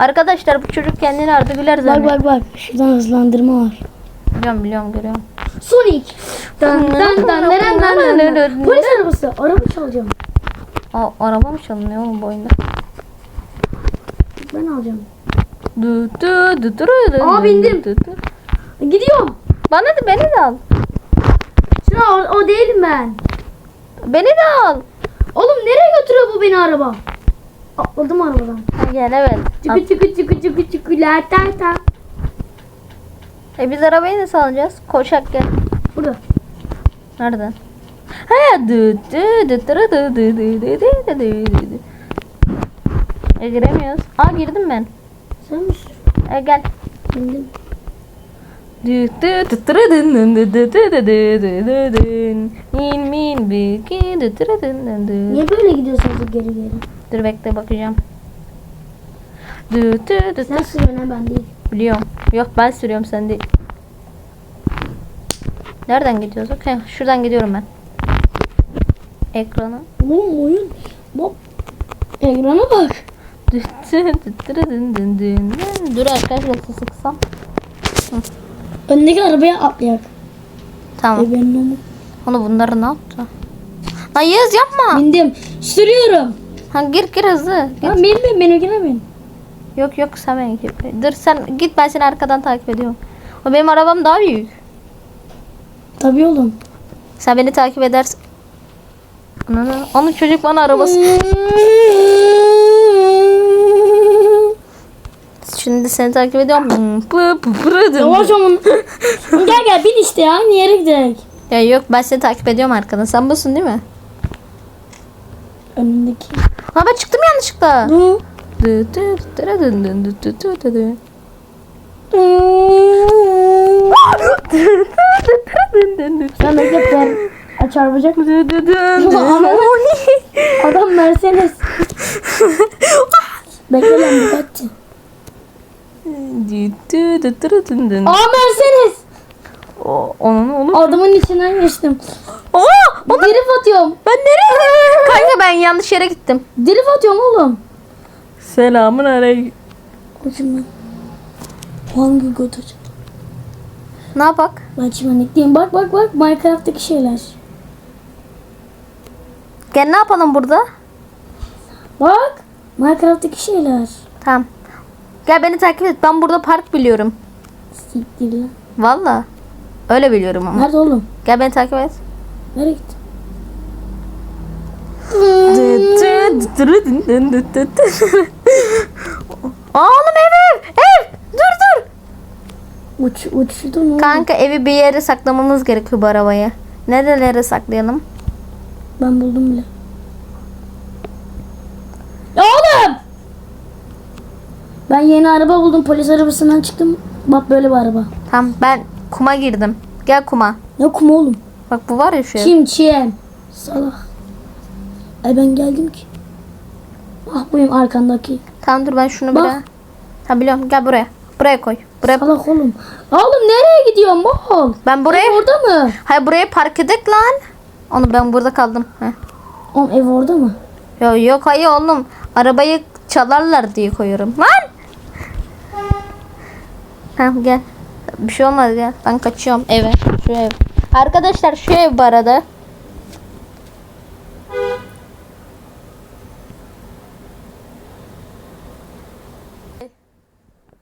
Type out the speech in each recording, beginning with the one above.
Arkadaşlar bu çocuk kendini Arda Güler Bak zannediyor. bak bak. Şuradan hızlandırma var. Biliyorum biliyorum görüyorum. Sonic. Dan dan dan dan dan dan. Polis arabası. Araba çalacağım. Aa, araba mı çalınıyor oğlum bu oyunda? Ben alacağım. Du, du, du, du, du, du, Aa, bindim. du, du. Gidiyorum. Bana da beni de al. Şuna o, o değilim ben. Beni de al. Oğlum nereye götürüyor bu beni araba? Atladım arabadan. Gel evet. Çıkı çıkı çıkı çıkı çıkı la ta ta. E biz arabayı nasıl alacağız? Koşak gel. Burada. Nereden? Ha du du du du du du du du du du du. E giremiyoruz. Aa girdim ben. Sen misin? E gel. Bindim. Min min biki. Niye böyle gidiyorsunuz geri geri? Dur bekle bakacağım. Du du du Sen sürüyorsun ben değil. Biliyorum. Yok ben sürüyorum sen değil. Nereden gidiyoruz? Okey. Şuradan gidiyorum ben. Ekrana. Oğlum oyun. Bak. Ekrana bak. Dü- dü- dü- dü-. Dur arkadaşlar sesi kısam. Öndeki arabaya atlayak. Tamam. E. Onu bunları ne yaptı? Lan Yağız yapma. Bindim. Sürüyorum. Ha gir gir hızlı. Git. Ha bindim benimkine bin. Yok yok sen beni git. Dur sen git ben seni arkadan takip ediyorum. O benim arabam daha büyük. Tabii oğlum. Sen beni takip edersin. Ananı- Onun çocuk bana arabası. Şimdi seni takip ediyorum. Dın. Yavaş ama. gel gel bin işte ya. Aynı yere gidelim. Ya yok ben seni takip ediyorum arkadan. Sen busun değil mi? Önündeki. Lan ben çıktım yanlışlıkla. Sen bekle ben açar bacak mı? Adam Mercedes. bekle lan Bugatti. Aa Mercedes. O, onun, onun. Adamın içinden geçtim. O- Drift atıyorum. ben nereye? Kanka ben yanlış yere gittim. Drift atıyorum oğlum. Selamun aleyküm. Koçum ben. Hangi göt acaba? Ne yapak? Ben çimenlikteyim. Bak bak bak Minecraft'taki şeyler. Gel ne yapalım burada? Bak. Minecraft'taki şeyler. Tamam. Gel beni takip et. Ben burada park biliyorum. Siktir lan. Valla. Öyle biliyorum ama. Nerede oğlum? Gel beni takip et. Nereye gittin? Aa, Oğlum ev ev ev. Dur dur. Uç, uçtu mu? Kanka evi bir yere saklamamız gerekiyor bu arabayı. Nerelere saklayalım? Ben buldum bile. Ya oğlum! Ben yeni araba buldum. Polis arabasından çıktım. Bak böyle bir araba. Tamam ben kuma girdim. Gel kuma. Ne kum oğlum? Bak bu var ya şu ev. Kim çiğen? Salak. Ay ben geldim ki. Ah buyum arkandaki. Tamam dur ben şunu Bak. buraya. Tamam biliyorum gel buraya. Buraya koy. Buraya. Salak oğlum. Oğlum nereye gidiyorsun bol? Ben buraya. Ev orada mı? Hayır buraya park edek lan. Onu ben burada kaldım. Heh. Oğlum ev orada mı? Yok yok hayır oğlum. Arabayı çalarlar diye koyuyorum. Lan! Tamam gel. Bir şey olmaz gel. Ben kaçıyorum eve. Şu ev. Arkadaşlar şu ev bu arada.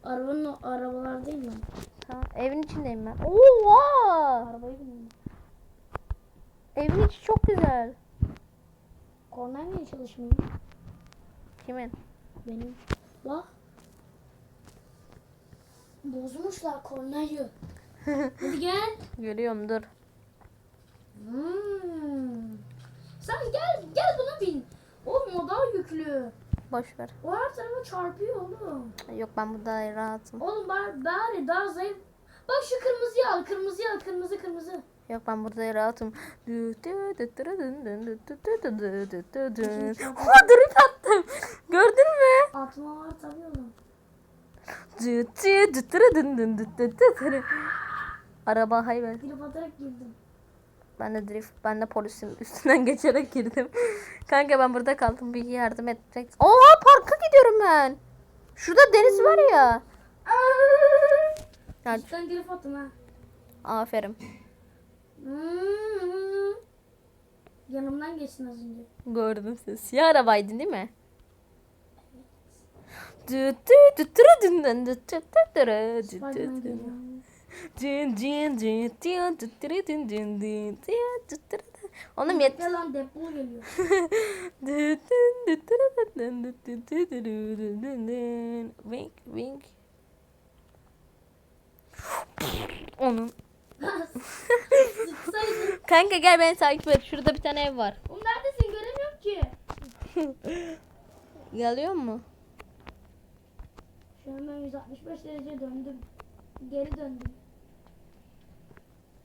Arabanın arabalar değil mi? Tamam, evin içindeyim ben. Oha! Arabayı bilmiyorum. Evin içi çok güzel. Korna niye çalışmıyor? Kimin? Benim. Bak. Bozmuşlar kornayı. Hadi gel. Görüyorum dur. Hmm. Sen gel gel buna bin. Oğlum o daha yüklü. Boş ver. O her tarafa çarpıyor oğlum. Yok ben burada rahatım. Oğlum bari, bari daha zayıf. Bak şu kırmızıyı al kırmızıyı al kırmızı kırmızı. Yok ben burada rahatım. Oha drip attım. Gördün mü? Atma var tabii oğlum. Araba hayvan. Girip atarak girdim. Ben de drift, ben de polisin üstünden geçerek girdim. Kanka ben burada kaldım. Bir yardım edecek. Oha parka gidiyorum ben. Şurada deniz var ya. Ya, Sen girip atın ha. aferin. Yanımdan geçtin az önce. Gördüm siz. Siyah arabaydı değil mi? Dü dün dün dün dün dü tırı dün. Oğlum yet. Ne lan Deadpool geliyor. Wink wink. Onun. Kanka gel beni takip et. Şurada bir tane ev var. Oğlum neredesin göremiyorum ki. Geliyor mu? Şu an ben 165 derece döndüm. Geri döndüm.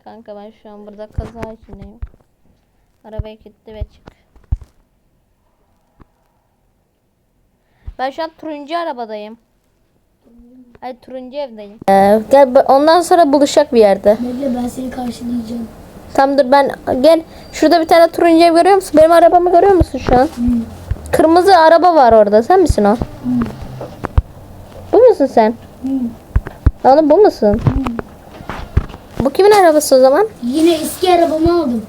Kanka ben şu an burada kaza içindeyim. Arabaya gitti ve çık. Ben şu an turuncu arabadayım. Hayır turuncu evdeyim. Ee, gel ondan sonra buluşacak bir yerde. Bekle ben seni karşılayacağım. Tam dur ben gel. Şurada bir tane turuncu ev görüyor musun? Benim arabamı görüyor musun şu an? Kırmızı araba var orada. Sen misin o? Bu musun sen? Oğlum bu musun? Bu kimin arabası o zaman? Yine eski arabamı aldım.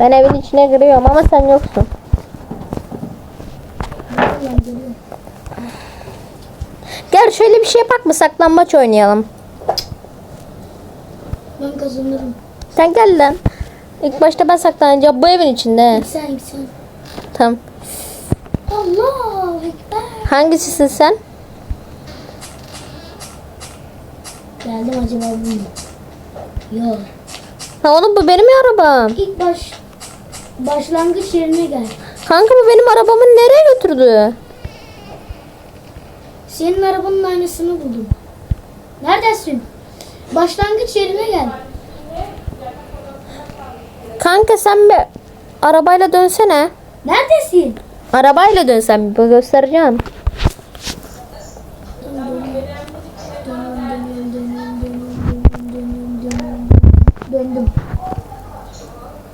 Ben evin içine giriyorum ama sen yoksun. Gel şöyle bir şey yapak mı? Saklambaç oynayalım. Ben kazanırım. Sen gel lan. İlk başta ben saklanacağım bu evin içinde. Sen sen. Tamam. Allah ekber. Hangisisin sen? Geldim acaba bu mu? Yok. Ha oğlum bu benim arabam. İlk baş başlangıç yerine gel. Kanka bu benim arabamı nereye götürdü? Senin arabanın aynısını buldum. Neredesin? Başlangıç yerine gel. Kanka sen bir arabayla dönsene. Neredesin? Arabayla dönsen bir göstereceğim.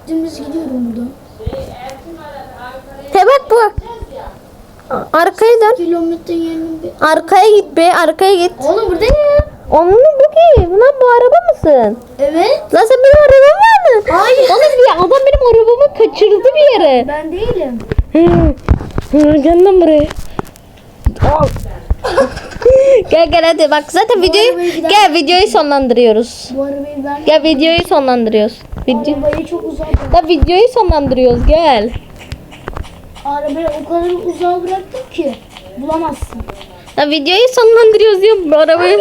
Dümdüz gidiyorum buradan. He bak bu. Arkaya dön. Kilometre yerine bir... Arkaya git be arkaya git. Oğlum buradayım. Onun bu ki. Lan bu araba mısın? Evet. Lan sen benim arabam var mı? Hayır. Oğlum bir adam benim arabamı kaçırdı bir yere. Ben değilim. Gel lan buraya. gel gel hadi bak zaten videoyu gel videoyu sonlandırıyoruz. Bu arabayı ben... Gel videoyu sonlandırıyoruz. Video Arabayı çok uzağa da videoyu sonlandırıyoruz gel. Arabayı o kadar uzağa bıraktım ki bulamazsın. Ya videoyu sonlandırıyoruz diyor bu arabayı.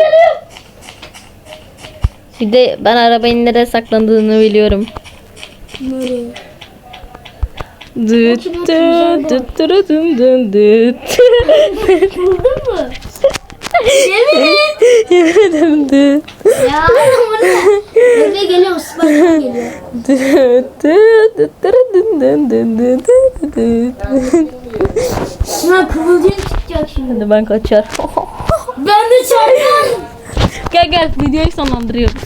Bir de ben arabanın nereye saklandığını biliyorum. Nereye? Düt düt düt düt dün düt. Buldun mu? Yemin Yemedim düt. Ya bu ne? Bekle geliyor. Düt düt dün dün dün dün düt düt. Şuna kıvılcım çıkacak şimdi. Hadi ben kaçar. Ben de çarptım. gel gel videoyu sonlandırıyoruz.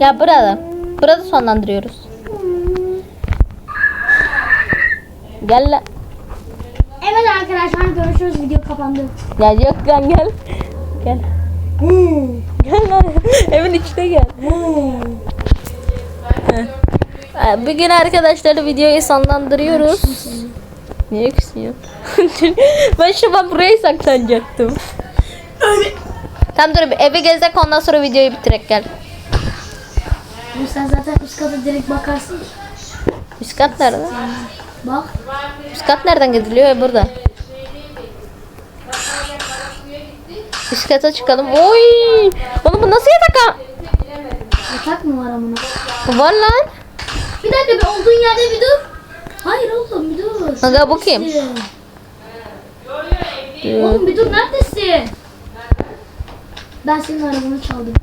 Ya burada. Burada sonlandırıyoruz. Gel lan. Evet arkadaşlar görüşürüz video kapandı. Ya yok lan gel. Gel. Gel lan. Evin içine gel. Ha, Bugün arkadaşlar videoyu sonlandırıyoruz. Niye küsüyorsun? ben şu an buraya saklanacaktım. Tamam dur eve gezek ondan sonra videoyu bitirek gel. Sen zaten üst kata direkt bakarsın. Üst kat nerede? Bak. Üst kat nereden gidiliyor? Burada. Üst kata çıkalım. Oy! Oğlum bu nasıl yatak? Yatak mı var amına? Var lan. Bir dakika bir olduğun yerde bir dur. Hayır oğlum bir dur. Aga bu kim? Oğlum bir dur neredesin? Ben senin arabanı çaldım.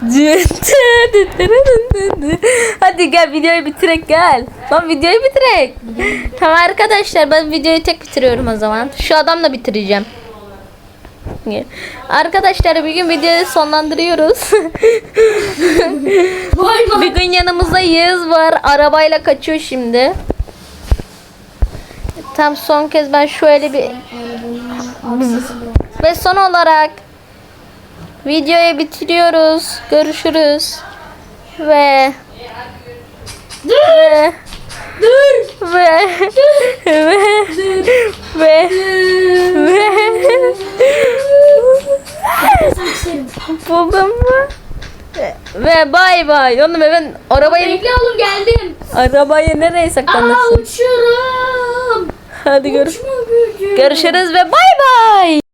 Hadi gel videoyu bitirek gel. Lan videoyu bitirek. Tamam arkadaşlar ben videoyu tek bitiriyorum o zaman. Şu adamla bitireceğim. Arkadaşlar bir gün videoyu sonlandırıyoruz. Bir gün yanımızda Yağız var. Arabayla kaçıyor şimdi. tam son kez ben şöyle bir ve son olarak videoyu bitiriyoruz. Görüşürüz. Ve ve Dur. ve ve ve ve buldum mu? Ve bay bay. Oğlum ben arabayı Bekle oğlum geldim. arabayı nereye Aa saklanırsın? uçuyorum. Hadi görüş görüşürüz ve bay bay.